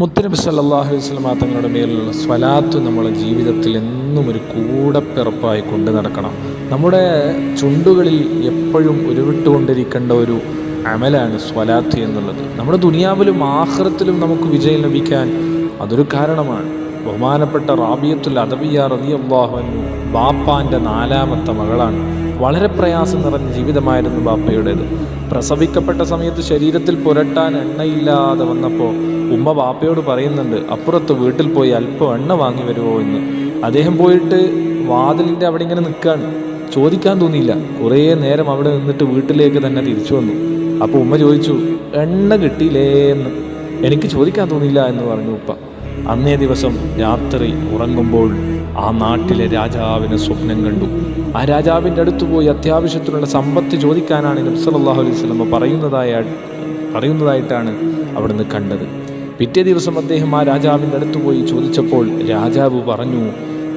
മുത്തനബി സല്ലാഹു അലൈഹി വസല്ലമ തങ്ങളുടെ മേലുള്ള സ്വലാത്ത് നമ്മുടെ ജീവിതത്തിൽ എന്നും ഒരു കൂടപ്പിറപ്പായി കൊണ്ടു നടക്കണം. നമ്മുടെ ചുണ്ടുകളിൽ എപ്പോഴും ഉരുവിട്ടുകൊണ്ടിരിക്കേണ്ട ഒരു അമലാണ് സ്വലാത്ത് എന്നുള്ളത്. നമ്മുടെ ദുനിയാവിലും ആഹ്റത്തിലും നമുക്ക് വിജയം ലഭിക്കാൻ അതൊരു കാരണമാണ്. ബഹുമാനപ്പെട്ട റാബിയത്തുൽ അദബിയ റളിയല്ലാഹു ബാപ്പാന്റെ നാലാമത്തെ മകളാണ്. വളരെ പ്രയാസം നിറഞ്ഞ ജീവിതമായിരുന്നു ബാപ്പയുടേത്. പ്രസവിക്കപ്പെട്ട സമയത്ത് ശരീരത്തിൽ പുരട്ടാൻ എണ്ണയില്ലാതെ വന്നപ്പോൾ ഉമ്മ ബാപ്പയോട് പറയുന്നുണ്ട് അപ്പുറത്ത് വീട്ടിൽ പോയി അല്പം എണ്ണ വാങ്ങി വരുമോ എന്ന്. അദ്ദേഹം പോയിട്ട് വാതിലിന്റെ അവിടെ ഇങ്ങനെ നിൽക്കുകയാണ് ചോദിക്കാൻ തോന്നിയില്ല. കുറേ നേരം അവിടെ നിന്നിട്ട് വീട്ടിലേക്ക് തന്നെ തിരിച്ചു വന്നു. അപ്പോൾ ഉമ്മ ചോദിച്ചു എണ്ണ കിട്ടിയില്ലേ എന്ന്? എനിക്ക് ചോദിക്കാൻ തോന്നിയില്ല എന്ന് പറഞ്ഞു ഉപ്പ. അന്നേ ദിവസം രാത്രി ഉറങ്ങുമ്പോൾ ആ നാട്ടിലെ രാജാവിന് സ്വപ്നം കണ്ടു. ആ രാജാവിന്റെ അടുത്ത് പോയി അത്യാവശ്യത്തിനുള്ള സമ്പത്ത് ചോദിക്കാനാണ് നബ്സല്ലാഹു അലൈഹി സ്വലമ പറയുന്നതായ പറയുന്നതായിട്ടാണ് അവിടുന്ന് കണ്ടത്. പിറ്റേ ദിവസം അദ്ദേഹം ആ രാജാവിന്റെ അടുത്ത് പോയി ചോദിച്ചപ്പോൾ രാജാവ് പറഞ്ഞു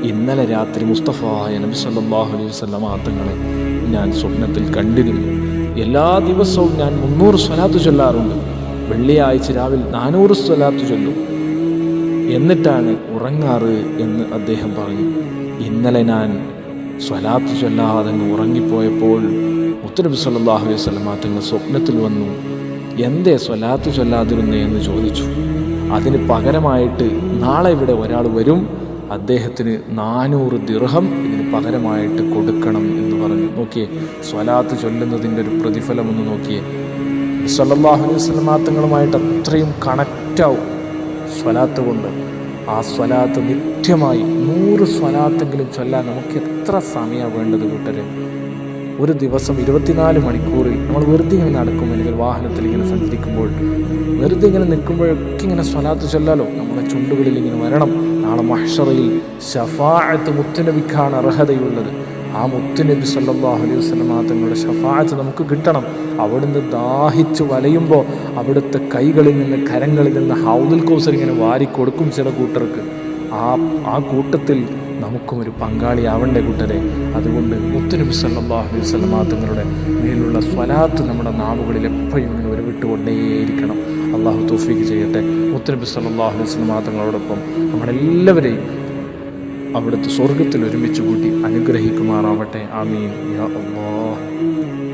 ഇന്നലെ രാത്രി മുസ്തഫ നബി സല്ലല്ലാഹു അലൈഹി വസല്ലമ തങ്ങളെ ഞാൻ സ്വപ്നത്തിൽ കണ്ടിരുന്നു. എല്ലാ ദിവസവും ഞാൻ മുന്നൂറ് സ്വലാത്ത് ചൊല്ലാറുണ്ട്. വെള്ളിയാഴ്ച രാവിലെ നാനൂറ് സ്വലാത്ത് ചൊല്ലും. എന്നിട്ടാണ് ഉറങ്ങാറ് എന്ന് അദ്ദേഹം പറഞ്ഞു. ഇന്നലെ ഞാൻ സ്വലാത്ത് ചൊല്ലാതെ ഉറങ്ങിപ്പോയപ്പോൾ മുത്തനബി സല്ലല്ലാഹു അലൈഹി വസല്ലമ തങ്ങൾ സ്വപ്നത്തിൽ വന്നു. എന്തേ സ്വലാത്ത് ചൊല്ലാതിരുന്നേ എന്ന് ചോദിച്ചു. അതിന് പകരമായിട്ട് നാളെ ഇവിടെ ഒരാൾ വരും. അദ്ദേഹത്തിന് നാനൂറ് ദിർഹം ഇതിന് പകരമായിട്ട് കൊടുക്കണം എന്ന് പറഞ്ഞു. നോക്കിയേ സ്വലാത്ത് ചൊല്ലുന്നതിന്റെ ഒരു പ്രതിഫലം ഒന്ന് നോക്കിയേ. സല്ലല്ലാഹു അലൈഹി വസല്ലമ തങ്ങളുമായിട്ട് അത്രയും കണക്റ്റാവും സ്വലാത്ത് കൊണ്ട് ആ സ്വലാത്ത് നിത്യമായി നൂറ് സ്വലാത്തെങ്കിലും ചൊല്ലാൻ നമുക്ക് എത്ര സമയമാണ് വേണ്ടത് കൂട്ടരെ? ഒരു ദിവസം ഇരുപത്തിനാല് മണിക്കൂറിൽ നമ്മൾ വെറുതെ ഇങ്ങനെ നടക്കും അല്ലെങ്കിൽ വാഹനത്തിൽ ഇങ്ങനെ സഞ്ചരിക്കുമ്പോൾ വെറുതെ ഇങ്ങനെ നിൽക്കുമ്പോഴൊക്കെ ഇങ്ങനെ സ്വലാത്ത് ചൊല്ലാലോ? നമ്മുടെ ചുണ്ടുകളിൽ ഇങ്ങനെ വരണം. നാളെ മഹ്ഷറയിൽ ഷഫാഅത്ത് മുത്തനബിക്കാണ് അർഹതയുള്ളത്. ആ മുത്തുനബി സല്ലാഹു അലൈഹി വസല്ലം തങ്ങളുടെ ഷഫാഅത്ത് നമുക്ക് കിട്ടണം. അവിടുന്ന് ദാഹിച്ച് വലയുമ്പോൾ അവിടുത്തെ കൈകളിൽ നിന്ന് കരങ്ങളിൽ നിന്ന് ഹൗദുൽ കൗസർ ഇങ്ങനെ വാരിക്കൊടുക്കും ചില കൂട്ടർക്ക്. ആ ആ കൂട്ടത്തിൽ നമുക്കും ഒരു പങ്കാളിയാവണ്ടേ കൂട്ടരെ? അതുകൊണ്ട് മുത്തുനബി സല്ലാഹു അലൈഹി വസല്ലം തങ്ങളുടെ മേലുള്ള സ്വലാത്ത് നമ്മുടെ നാവുകളിൽ എപ്പോഴും ഇങ്ങനെ ഉരുവിട്ടുകൊണ്ടേയിരിക്കണം. അള്ളാഹു തോഫീക്ക് ചെയ്യട്ടെ. മുത്തുനബി സല്ലാഹു അലൈഹി വസല്ലം തങ്ങളോടൊപ്പം നമ്മളെല്ലാവരെയും അവിടുത്തെ സ്വർഗത്തിൽ ഒരുമിച്ച് കൂട്ടി അനുഗ്രഹിക്കുമാറാവട്ടെ. ആമീൻ. യാ